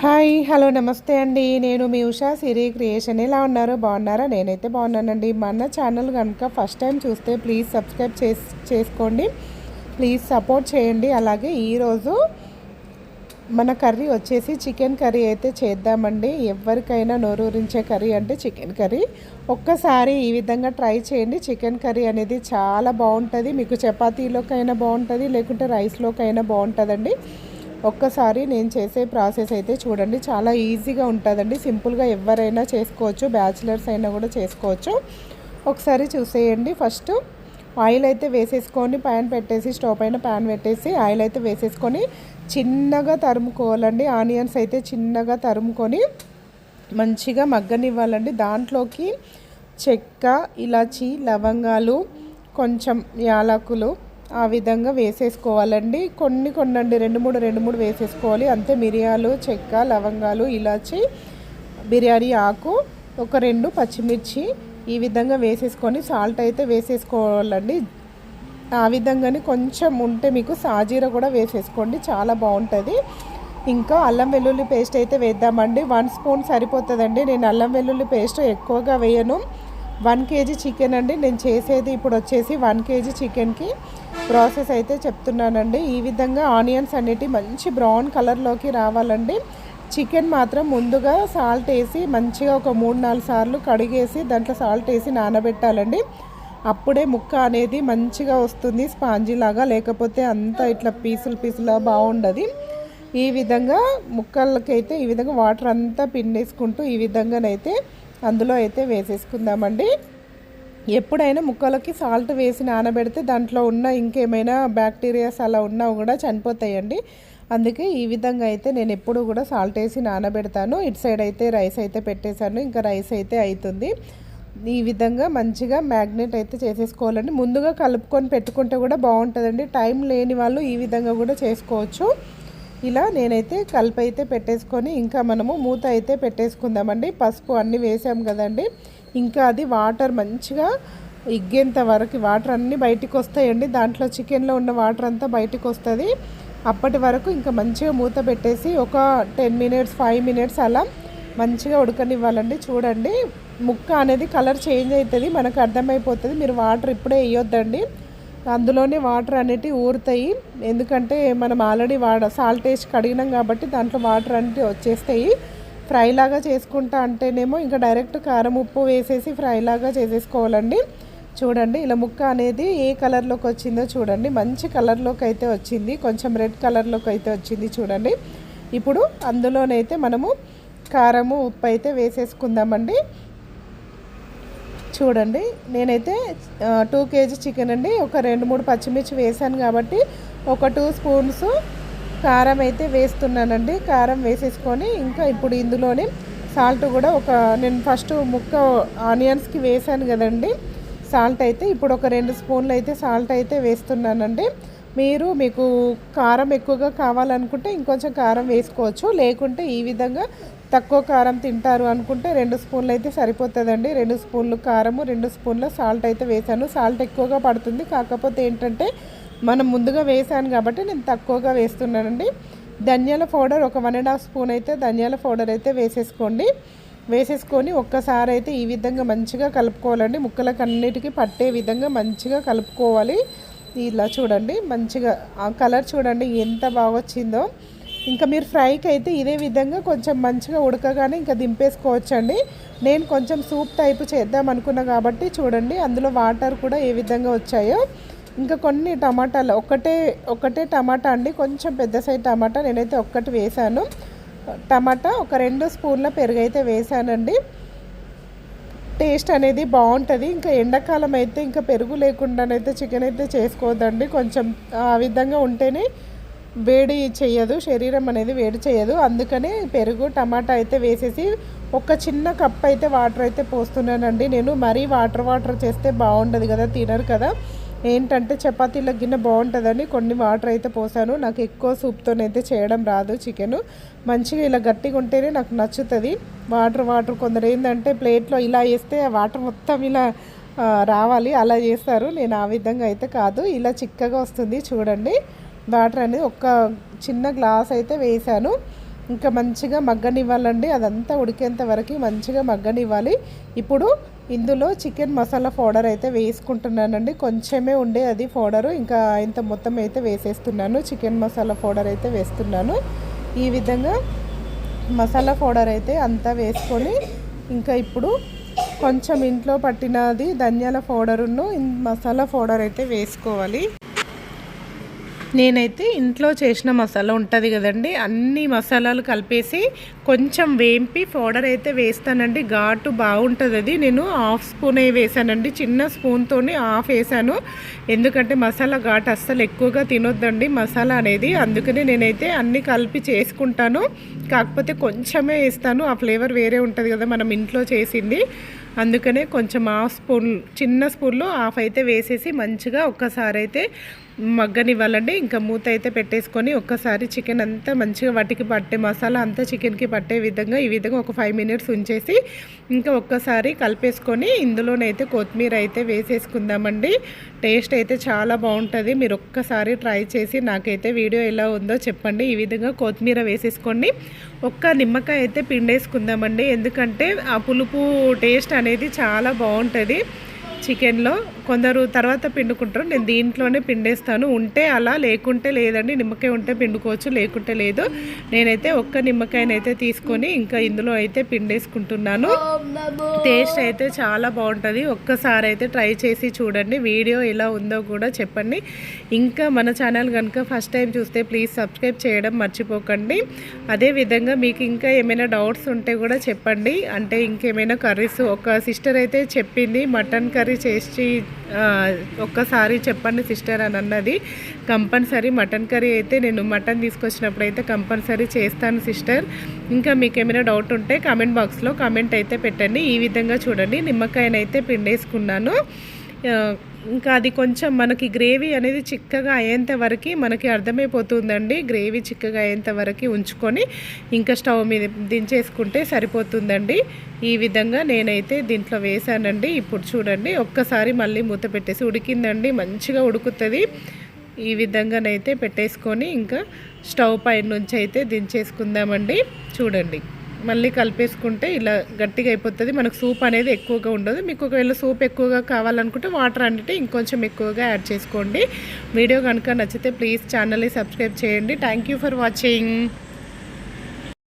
Hi hello నమస్తే అండి. నేను మీ ఉషా సిరి క్రియేషన్. ఎలా ఉన్నారు? బాగున్నారా? నేనైతే బాగున్నానండి. మన ఛానల్ కనుక ఫస్ట్ టైం చూస్తే ప్లీజ్ సబ్స్క్రైబ్ చేసి చేసుకోండి. ప్లీజ్ సపోర్ట్ చేయండి. అలాగే ఈరోజు మన కర్రీ వచ్చేసి చికెన్ కర్రీ అయితే చేద్దామండి. ఎవరికైనా నోరూరించే కర్రీ అంటే చికెన్ కర్రీ. ఒక్కసారి ఈ విధంగా ట్రై చేయండి. చికెన్ కర్రీ అనేది చాలా బాగుంటుంది. మీకు చపాతీలోకైనా బాగుంటుంది లేకుంటే రైస్లోకైనా బాగుంటుందండి. ఒక్కసారి నేను చేసే ప్రాసెస్ అయితే చూడండి చాలా ఈజీగా ఉంటుందండి. సింపుల్గా ఎవరైనా చేసుకోవచ్చు బ్యాచిలర్స్ అయినా కూడా చేసుకోవచ్చు. ఒకసారి చూసేయండి. ఫస్ట్ ఆయిల్ అయితే వేసేసుకొని ప్యాన్ పెట్టేసి స్టవ్ పైన ప్యాన్ పెట్టేసి ఆయిల్ అయితే వేసేసుకొని చిన్నగా తరుముకోవాలండి. ఆనియన్స్ అయితే చిన్నగా తరుముకొని మంచిగా మగ్గనివ్వాలండి. దాంట్లోకి చెక్క ఇలాచి లవంగాలు కొంచెం యాలకులు ఆ విధంగా వేసేసుకోవాలండి. కొన్ని కొన్నండి రెండు మూడు రెండు మూడు వేసేసుకోవాలి. అంతే మిరియాలు చెక్క లవంగాలు ఇలాచి బిర్యానీ ఆకు ఒక రెండు పచ్చిమిర్చి ఈ విధంగా వేసేసుకొని సాల్ట్ అయితే వేసేసుకోవాలండి. ఆ విధంగానే కొంచెం ఉంటే మీకు సాజీర కూడా వేసేసుకోండి. చాలా బాగుంటుంది. ఇంకా అల్లం వెల్లుల్లి పేస్ట్ అయితే వేద్దామండి. వన్ స్పూన్ సరిపోతుందండి. నేను అల్లం వెల్లుల్లి పేస్ట్ ఎక్కువగా వేయను. వన్ కేజీ చికెన్ అండి. నేను చేసేది ఇప్పుడు వచ్చేసి వన్ కేజీ చికెన్కి. ప్రాసెస్ అయితే చెప్తున్నానండి. ఈ విధంగా ఆనియన్స్ అనేటివి మంచి బ్రౌన్ కలర్లోకి రావాలండి. చికెన్ మాత్రం ముందుగా సాల్ట్ వేసి మంచిగా ఒక మూడు నాలుగు సార్లు కడిగేసి దాంట్లో సాల్ట్ వేసి నానబెట్టాలండి. అప్పుడే ముక్క అనేది మంచిగా వస్తుంది స్పాంజీ లాగా లేకపోతే అంతా ఇట్లా పీసులు పీసులా బాగుండదు. ఈ విధంగా ముక్కలకైతే ఈ విధంగా వాటర్ అంతా పిండేసుకుంటూ ఈ విధంగానైతే అందులో అయితే వేసేసుకుందామండి. ఎప్పుడైనా ముక్కలకి సాల్ట్ వేసి నానబెడితే దాంట్లో ఉన్న ఇంకేమైనా బ్యాక్టీరియాస్ అలా ఉన్నా కూడా చనిపోతాయండి. అందుకే ఈ విధంగా అయితే నేను ఎప్పుడు కూడా సాల్ట్ వేసి నానబెడతాను. ఇటు సైడ్ అయితే రైస్ అయితే పెట్టేశాను. ఇంకా రైస్ అయితే అవుతుంది ఈ విధంగా మంచిగా మ్యాగ్నెట్ అయితే చేసేసుకోవాలండి. ముందుగా కలుపుకొని పెట్టుకుంటే కూడా బాగుంటుందండి. టైం లేని వాళ్ళు ఈ విధంగా కూడా చేసుకోవచ్చు. ఇలా నేనైతే కలిపి అయితే పెట్టేసుకొని ఇంకా మనము మూత అయితే పెట్టేసుకుందామండి. పసుపు అన్నీ వేసాం కదండి. ఇంకా అది వాటర్ మంచిగా ఇగ్గేంత వరకు వాటర్ అన్నీ బయటికి వస్తాయండి దాంట్లో చికెన్లో ఉన్న వాటర్ అంతా బయటికి వస్తుంది అప్పటి వరకు ఇంకా మంచిగా మూత పెట్టేసి ఒక టెన్ మినిట్స్ ఫైవ్ మినిట్స్ అలా మంచిగా ఉడకనివ్వాలండి. చూడండి ముక్క అనేది కలర్ చేంజ్ అవుతుంది మనకు అర్థమైపోతుంది. మీరు వాటర్ ఇప్పుడే వేయొద్దండి. అందులోనే వాటర్ అనేటివి ఊరుతాయి. ఎందుకంటే మనం ఆల్రెడీ వాడ సాల్ట్ వేసి కడిగినాం కాబట్టి దాంట్లో వాటర్ అనేవి వచ్చేస్తాయి. ఫ్రై లాగా చేసుకుంటా అంటేనేమో ఇంకా డైరెక్ట్ కారం ఉప్పు వేసేసి ఫ్రై లాగా చేసేసుకోవాలండి. చూడండి ఇలా ముక్క అనేది ఏ కలర్లోకి వచ్చిందో చూడండి. మంచి కలర్లోకి అయితే వచ్చింది. కొంచెం రెడ్ కలర్లోకి అయితే వచ్చింది చూడండి. ఇప్పుడు అందులోనైతే మనము కారము ఉప్పు అయితే వేసేసుకుందామండి. చూడండి నేనైతే టూ కేజీ చికెన్ అండి. ఒక రెండు మూడు పచ్చిమిర్చి వేసాను కాబట్టి ఒక టూ స్పూన్స్ కారం అయితే వేస్తున్నానండి. కారం వేసేసుకొని ఇంకా ఇప్పుడు ఇందులోనే సాల్ట్ కూడా ఒక నేను ఫస్ట్ ముక్క ఆనియన్స్కి వేసాను కదండి. సాల్ట్ అయితే ఇప్పుడు ఒక రెండు స్పూన్లు అయితే సాల్ట్ అయితే వేస్తున్నానండి. మీరు మీకు కారం ఎక్కువగా కావాలనుకుంటే ఇంకొంచెం కారం వేసుకోవచ్చు. లేకుంటే ఈ విధంగా తక్కువ కారం తింటారు అనుకుంటే రెండు స్పూన్లు అయితే సరిపోతుందండి. రెండు స్పూన్లు కారము రెండు స్పూన్ల సాల్ట్ అయితే వేసాను. సాల్ట్ ఎక్కువగా పడుతుంది. కాకపోతే ఏంటంటే మనం ముందుగా వేసాను కాబట్టి నేను తక్కువగా వేస్తున్నానండి. ధనియాల పౌడర్ ఒక వన్ అండ్ హాఫ్ స్పూన్ అయితే ధనియాల పౌడర్ అయితే వేసేసుకోండి. వేసేసుకొని ఒక్కసారి అయితే ఈ విధంగా మంచిగా కలుపుకోవాలండి. ముక్కలకు అన్నిటికీ పట్టే విధంగా మంచిగా కలుపుకోవాలి. ఇలా చూడండి మంచిగా ఆ కలర్ చూడండి ఎంత బాగా వచ్చిందో. ఇంకా మీరు ఫ్రైకి అయితే ఇదే విధంగా కొంచెం మంచిగా ఉడకగానే ఇంకా దింపేసుకోవచ్చండి. నేను కొంచెం సూప్ టైపు చేద్దాం అనుకున్నా కాబట్టి చూడండి అందులో వాటర్ కూడా ఏ విధంగా వచ్చాయో. ఇంకా కొన్ని టమాటాలు. ఒకటే ఒకటే టమాటా అండి. కొంచెం పెద్ద సైజ్ టమాటా. నేనైతే ఒక్కటి వేసాను టమాటా ఒక రెండు స్పూన్ల పెరుగు అయితే వేసానండి టేస్ట్ అనేది బాగుంటుంది. ఇంకా ఎండాకాలం అయితే ఇంకా పెరుగు లేకుండానైతే చికెన్ అయితే చేసుకోవద్దండి. కొంచెం ఆ విధంగా ఉంటేనే వేడి చేయదు. శరీరం అనేది వేడి చేయదు. అందుకనే పెరుగు టమాటా అయితే వేసేసి ఒక చిన్న కప్ అయితే వాటర్ అయితే పోస్తున్నానండి. నేను మరీ వాటర్ వాటర్ చేస్తే బాగుండదు కదా తినరు కదా. ఏంటంటే చపాతీల గిన్నె బాగుంటుందని కొన్ని వాటర్ అయితే పోసాను. నాకు ఎక్కువ సూప్తోనైతే చేయడం రాదు చికెన్. మంచిగా ఇలా గట్టిగా ఉంటేనే నాకు నచ్చుతుంది. వాటర్ వాటర్ కొందరు ఏంటంటే ప్లేట్లో ఇలా వేస్తే ఆ వాటర్ మొత్తం ఇలా రావాలి. అలా చేస్తారు. నేను ఆ విధంగా అయితే కాదు. ఇలా చిక్కగా వస్తుంది చూడండి. వాటర్ అనేది ఒక చిన్న గ్లాస్ అయితే వేసాను. ఇంకా మంచిగా మగ్గనివ్వాలండి. అదంతా ఉడికేంత వరకు మంచిగా మగ్గనివ్వాలి. ఇప్పుడు ఇందులో చికెన్ మసాలా పౌడర్ అయితే వేసుకుంటున్నానండి. కొంచెమే ఉండే అది పౌడరు. ఇంకా ఇంత మొత్తం అయితే వేసేస్తున్నాను. చికెన్ మసాలా పౌడర్ అయితే వేస్తున్నాను. ఈ విధంగా మసాలా పౌడర్ అయితే అంతా వేసుకొని ఇంకా ఇప్పుడు కొంచెం ఇంట్లో పట్టినది ధనియాల పౌడరును మసాలా పౌడర్ అయితే వేసుకోవాలి. నేనైతే ఇంట్లో చేసిన మసాలా ఉంటుంది కదండి అన్ని మసాలాలు కలిపేసి కొంచెం వేంపి పౌడర్ అయితే వేస్తానండి. ఘాటు బాగుంటుంది అది. నేను హాఫ్ స్పూన్ వేసానండి. చిన్న స్పూన్తో హాఫ్ వేసాను. ఎందుకంటే మసాలా ఘాటు అస్సలు ఎక్కువగా తినొద్దండి మసాలా అనేది. అందుకని నేనైతే అన్ని కలిపి చేసుకుంటాను. కాకపోతే కొంచెమే వేస్తాను. ఆ ఫ్లేవర్ వేరే ఉంటుంది కదా మనం ఇంట్లో చేసింది. అందుకనే కొంచెం హాఫ్ స్పూన్ చిన్న స్పూన్లో హాఫ్ అయితే వేసేసి మంచిగా ఒక్కసారి అయితే మగ్గనివ్వాలండి. ఇంకా మూత అయితే పెట్టేసుకొని ఒక్కసారి చికెన్ అంతా మంచిగా వాటికి పట్టే మసాలా అంతా చికెన్కి పట్టే విధంగా ఈ విధంగా ఒక ఫైవ్ మినిట్స్ ఉంచేసి ఇంకా ఒక్కసారి కలిపేసుకొని ఇందులోనైతే కొత్తిమీర అయితే వేసేసుకుందామండి. టేస్ట్ అయితే చాలా బాగుంటుంది. మీరు ఒక్కసారి ట్రై చేసి నాకైతే వీడియో ఎలా ఉందో చెప్పండి. ఈ విధంగా కొత్తిమీర వేసేసుకోండి ఒక్క నిమ్మకాయ అయితే పిండేసుకుందామండి. ఎందుకంటే ఆ పులుపు టేస్ట్ అనేది చాలా బాగుంటుంది చికెన్లో కొందరు తర్వాత పిండుకుంటారు. నేను దీంట్లోనే పిండేస్తాను. ఉంటే అలా లేకుంటే లేదండి. నిమ్మకాయ ఉంటే పిండుకోవచ్చు లేకుంటే లేదు. నేనైతే ఒక్క నిమ్మకాయనైతే తీసుకొని ఇంకా ఇందులో అయితే పిండేసుకుంటున్నాను. టేస్ట్ అయితే చాలా బాగుంటుంది. ఒక్కసారి అయితే ట్రై చేసి చూడండి. వీడియో ఎలా ఉందో కూడా చెప్పండి. ఇంకా మన ఛానల్ కనుక ఫస్ట్ టైం చూస్తే ప్లీజ్ సబ్స్క్రైబ్ చేయడం మర్చిపోకండి. అదేవిధంగా మీకు ఇంకా ఏమైనా డౌట్స్ ఉంటే కూడా చెప్పండి. అంటే ఇంకేమైనా కర్రీస్ ఒక సిస్టర్ అయితే చెప్పింది మటన్ కర్రీ చేసి ఒక్కసారి చెప్పండి సిస్టర్ అని అన్నది. కంపల్సరీ మటన్ కర్రీ అయితే నేను మటన్ తీసుకొచ్చినప్పుడు అయితే కంపల్సరీ చేస్తాను సిస్టర్. ఇంకా మీకు ఏమైనా డౌట్ ఉంటే కామెంట్ బాక్స్లో కామెంట్ అయితే పెట్టండి. ఈ విధంగా చూడండి. నిమ్మకాయనైతే పిండేసుకున్నాను. ఇంకా అది కొంచెం మనకి గ్రేవీ అనేది చిక్కగా అయ్యేంత వరకు మనకి అర్థమైపోతుందండి. గ్రేవీ చిక్కగా అయ్యేంత వరకు ఉంచుకొని ఇంకా స్టవ్ మీద దించేసుకుంటే సరిపోతుందండి. ఈ విధంగా నేనైతే దీంట్లో వేసానండి ఇప్పుడు చూడండి ఒక్కసారి మళ్ళీ మూత పెట్టేసి ఉడికిందండి. మంచిగా ఉడుకుతుంది. ఈ విధంగానైతే పెట్టేసుకొని ఇంకా స్టవ్ పైన నుంచి అయితే దించేసుకుందామండి. చూడండి. మళ్ళీ కలిపేసుకుంటే ఇలా గట్టిగా అయిపోతుంది. మనకు సూప్ అనేది ఎక్కువగా ఉండదు. మీకు ఒకవేళ సూప్ ఎక్కువగా కావాలనుకుంటే వాటర్ అంటే ఇంకొంచెం ఎక్కువగా యాడ్ చేసుకోండి. వీడియో కనుక నచ్చితే ప్లీజ్ ఛానల్ని సబ్స్క్రైబ్ చేయండి. Thank for watching.